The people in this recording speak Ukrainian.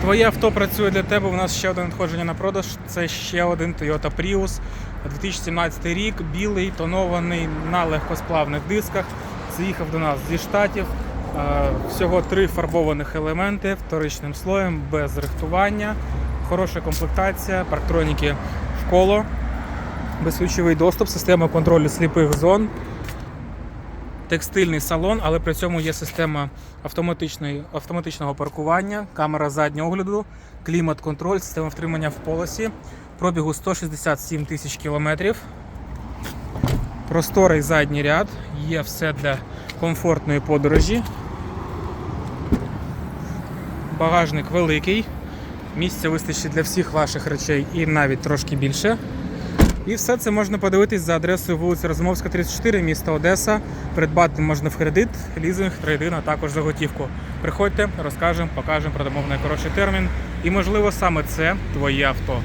Твоє авто працює для тебе. У нас ще одне надходження на продаж. Це ще один Toyota Prius. 2017 рік, білий, тонований на легкосплавних дисках. Заїхав до нас зі штатів. Е, Всього три фарбованих елементи вторичним слоєм, без рихтування. Хороша комплектація, парктроніки в коло, безключовий доступ, система контролю сліпих зон текстильний салон, але при цьому є система автоматичної, автоматичного паркування, камера заднього огляду, клімат-контроль, система втримання в полосі, пробігу 167 тисяч кілометрів. Просторий задній ряд, є все для комфортної подорожі. Багажник великий. Місця вистачить для всіх ваших речей і навіть трошки більше. І все це можна подивитись за адресою вулиця Розумовська, 34, місто Одеса. Придбати можна в кредит, лізинг, трейдин, а також за готівку. Приходьте, розкажемо, покажемо, продамо в найкоротший термін. І можливо саме це твоє авто.